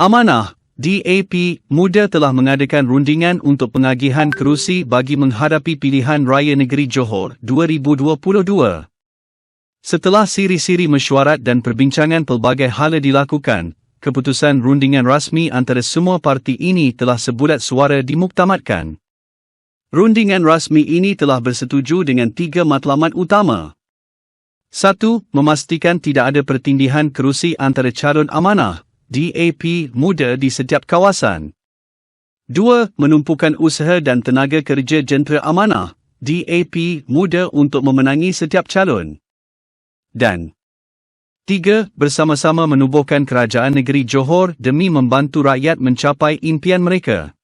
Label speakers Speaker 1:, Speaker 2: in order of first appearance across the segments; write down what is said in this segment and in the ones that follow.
Speaker 1: Amanah, DAP Muda telah mengadakan rundingan untuk pengagihan kerusi bagi menghadapi pilihan raya negeri Johor 2022. Setelah siri-siri mesyuarat dan perbincangan pelbagai hala dilakukan, keputusan rundingan rasmi antara semua parti ini telah sebulat suara dimuktamadkan. Rundingan rasmi ini telah bersetuju dengan tiga matlamat utama. Satu, Memastikan tidak ada pertindihan kerusi antara calon amanah, DAP muda di setiap kawasan. Dua, Menumpukan usaha dan tenaga kerja jentera amanah, DAP muda untuk memenangi setiap calon. Dan Tiga, bersama-sama menubuhkan kerajaan negeri Johor demi membantu rakyat mencapai impian mereka.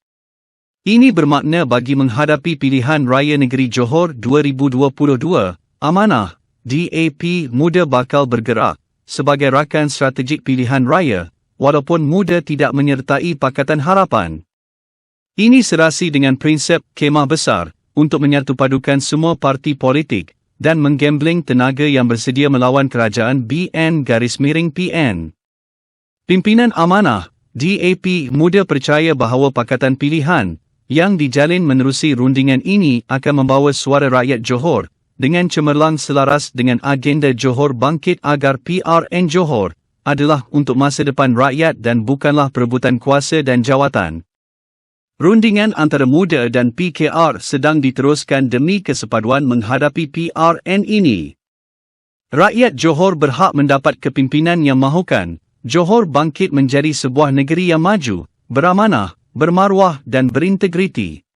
Speaker 1: Ini bermakna bagi menghadapi pilihan raya negeri Johor 2022, amanah, DAP muda bakal bergerak sebagai rakan strategik pilihan raya walaupun muda tidak menyertai Pakatan Harapan. Ini serasi dengan prinsip kemah besar untuk menyatupadukan semua parti politik dan menggambling tenaga yang bersedia melawan kerajaan BN garis miring PN. Pimpinan Amanah, DAP muda percaya bahawa Pakatan Pilihan yang dijalin menerusi rundingan ini akan membawa suara rakyat Johor dengan cemerlang selaras dengan agenda Johor bangkit agar PRN Johor adalah untuk masa depan rakyat dan bukanlah perebutan kuasa dan jawatan. Rundingan antara muda dan PKR sedang diteruskan demi kesepaduan menghadapi PRN ini. Rakyat Johor berhak mendapat kepimpinan yang mahukan. Johor bangkit menjadi sebuah negeri yang maju, beramanah, bermaruah dan berintegriti.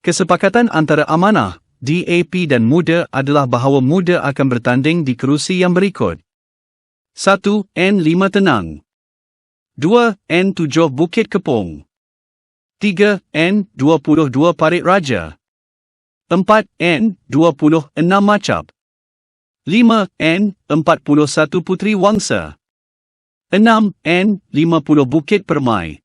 Speaker 1: Kesepakatan antara amanah, DAP dan muda adalah bahawa muda akan bertanding di kerusi yang berikut. 1. N5 Tenang 2. N7 Bukit Kepong 3. N22 Parit Raja 4. N26 Macap 5. N41 Putri Wangsa 6. N50 Bukit Permai